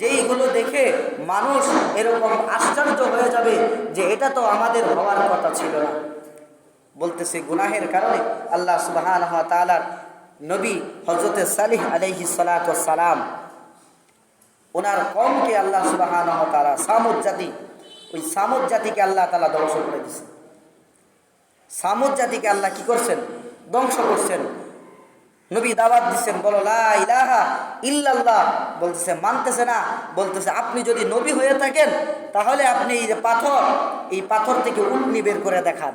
যেইগুলো দেখে মানুষ এরকম আশ্চর্য হয়ে যাবে যে এটা তো আমাদের হওয়ার কথা ছিল না। বলতেছে, গুনাহের কারণে আল্লাহ সুবাহান তালার নবী হজরতে সালিহ আলহি সালাম ওনার কমকে আল্লাহ সুবাহান তালা সামুদ জাতি, ওই সামুদ জাতিকে আল্লাহ তালা ধ্বংস করে দিছে। সামুদ জাতিকে আল্লাহ কি করছেন? ধ্বংস করছেন। নবী দাওয়াত দিচ্ছেন বলো ইলাহা ইল্লাল্লাহ বলতেছে, মানতেছে না। বলতেছে, আপনি যদি নবী হয়ে থাকেন, তাহলে আপনি এই যে পাথর, এই পাথর থেকে উটনি বের করে দেখান।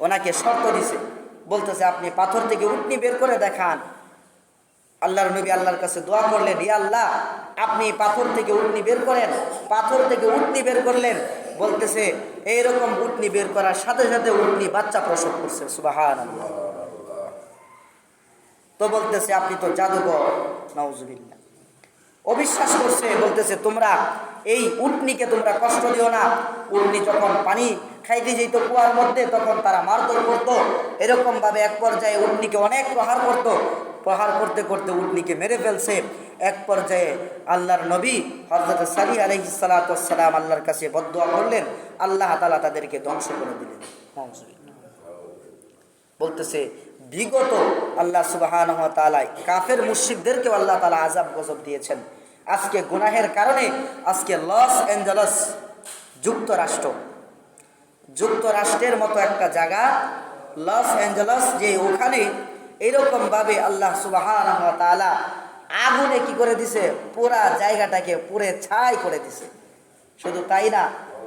ওনাকে শর্ত দিছে, বলতেছে, আপনি পাথর থেকে উটনি বের করে দেখান। আল্লাহর নবী আল্লাহর কাছে দোয়া করলেন, ইয়া আল্লাহ, আপনি পাথর থেকে উটনি বের করেন, পাথর থেকে উটনি বের করলেন। বলতেছে, এইরকম উটনি বের করার সাথে সাথে উটনি বাচ্চা প্রসব করছে। সুবাহান তো বলতেছে, আপনি তো জাদুঘর নওজুবিল্লা অবিশ্বাস করছে, বলতেছে, তোমরা এই উটনিকে তোমরা কষ্ট দিও না। উটনি যখন পানি খাইতে যেত কুয়ার মধ্যে, তখন তারা মারধর করতো। এরকম ভাবে এক পর্যায়ে উটনিকে অনেক প্রহার করতো। প্রহার করতে করতে উটনিকে মেরে ফেলছে। এক পর্যায়ে আল্লাহর নবী হজরত সালি আলহিসাল্লাম আল্লাহর কাছে বদোয়া করলেন। আল্লাহ তালা তাদেরকে ধ্বংস করে দিলেন। বলতেছে বিগত আল্লাহ সুবাহান কাফের মুর্শিকদেরকেও আল্লাহ তালা আজাব গজব দিয়েছেন। আজকে গুনাহের কারণে আজকে লস অ্যাঞ্জেলস যুক্তরাষ্ট্র। যুক্তরাষ্ট্রের মতো একটা জায়গা, লস অ্যাঞ্জেলস যে ওখানে এরকমভাবে আল্লাহ সুবাহান তালা আগুনে কি করে দিছে? পুরা জায়গাটাকে পুরে ছাই করে দিছে। শুধু তাই না,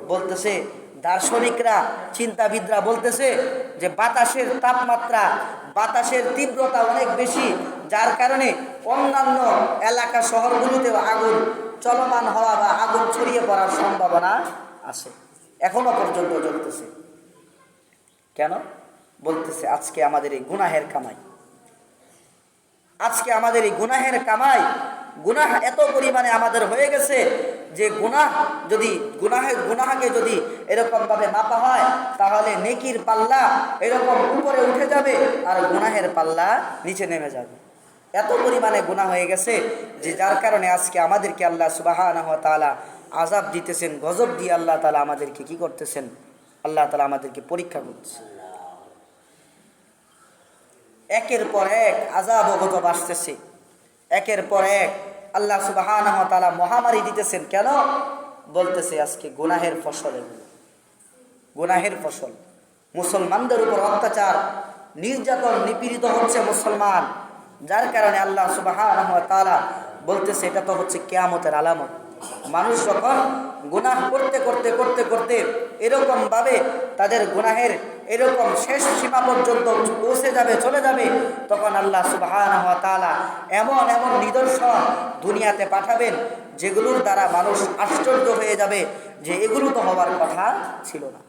বলতেছে দার্শনিকরা, চিন্তাবিদরা বলতেছে যে বাতাসের তাপমাত্রা, বাতাসের তীব্রতা অনেক বেশি, যার কারণে অন্যান্য এলাকা শহরগুলোতেও আগুন চলমান হওয়া বা আগুন ছড়িয়ে পড়ার সম্ভাবনা আছে। এখনও পর্যন্ত চলতেছে কেন? বলতেছে, আজকে আমাদের এই গুনাহের কামাই। আজকে আমাদের এই গুনাহের কামাই, গুনাহ এত পরিমাণে আমাদের হয়ে গেছে যে গুনাহ যদি গুনাহের গুনাহকে যদি এরকমভাবে মাপা হয়, তাহলে নেকির পাল্লা এরকম উপরে উঠে যাবে আর গুনাহের পাল্লা নিচে নেমে যাবে। এত পরিমাণে গুনাহ হয়ে গেছে যে যার কারণে আজকে আমাদেরকে আল্লাহ সুবাহ তালা আজাব দিতেছেন, গজব দিয়ে আল্লাহ তালা আমাদেরকে কি করতেছেন? আল্লাহ তালা আমাদেরকে পরীক্ষা করছে একের পর এক আজাব গজব আসতেছে একের পর এক আল্লাহ সুবাহ তালা মহামারী দিতেছেন কেন? বলতেছে আজকে গুনাহের ফসল এগুলো। গুনাহের ফসল। মুসলমানদের উপর অত্যাচার, নির্যাতন নিপীড়িত হচ্ছে মুসলমান। যার কারণে আল্লাহ সুবাহ তালা বলতেছে, এটা তো হচ্ছে কেয়ামতের আলামত। মানুষ যখন গুনাহ করতে করতে করতে করতে এরকমভাবে তাদের গুনাহের এরকম শেষ সীমা পর্যন্ত পৌঁছে যাবে, চলে যাবে, তখন আল্লাহ সুবাহ এমন এমন নিদর্শন দুনিয়াতে পাঠাবেন যেগুলোর দ্বারা মানুষ আশ্চর্য হয়ে যাবে যে এগুলো তো হওয়ার কথা ছিল না।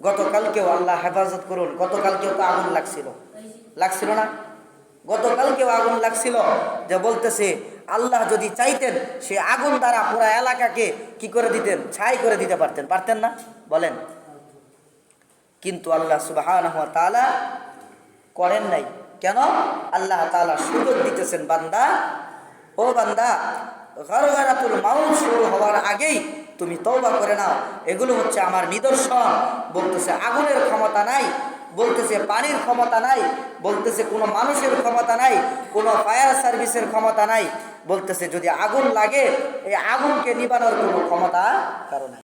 গতকালকেও আল্লাহ হেফাজত করুন, গতকালকেও তো আগুন লাগছিল। লাগছিল না? গতকালকেও আগুন লাগছিল যে বলতেছে আল্লাহ যদি চাইতেন, সে আগুন দ্বারা পুরা এলাকাকে কি করে দিতেন? ছাই করে দিতে পারতেন। পারতেন না? বলেন। কিন্তু আল্লাহ সুবাহ করেন নাই। কেন? আল্লাহ তালা সুযোগ দিতেছেন বান্দা। ও বান্দা, গরগারাতুল মাউল শুরু হওয়ার আগেই তুমি তৌবা করে নাও। এগুলো হচ্ছে আমার নিদর্শন। বলতেছে, আগুনের ক্ষমতা নাই। বলতেছে, পানির ক্ষমতা নাই। বলতেছে, কোনো মানুষের ক্ষমতা নাই, কোনো ফায়ার সার্ভিসের ক্ষমতা নাই। বলতেছে, যদি আগুন লাগে, এই আগুনকে নিবানোর কোনো ক্ষমতা কারণ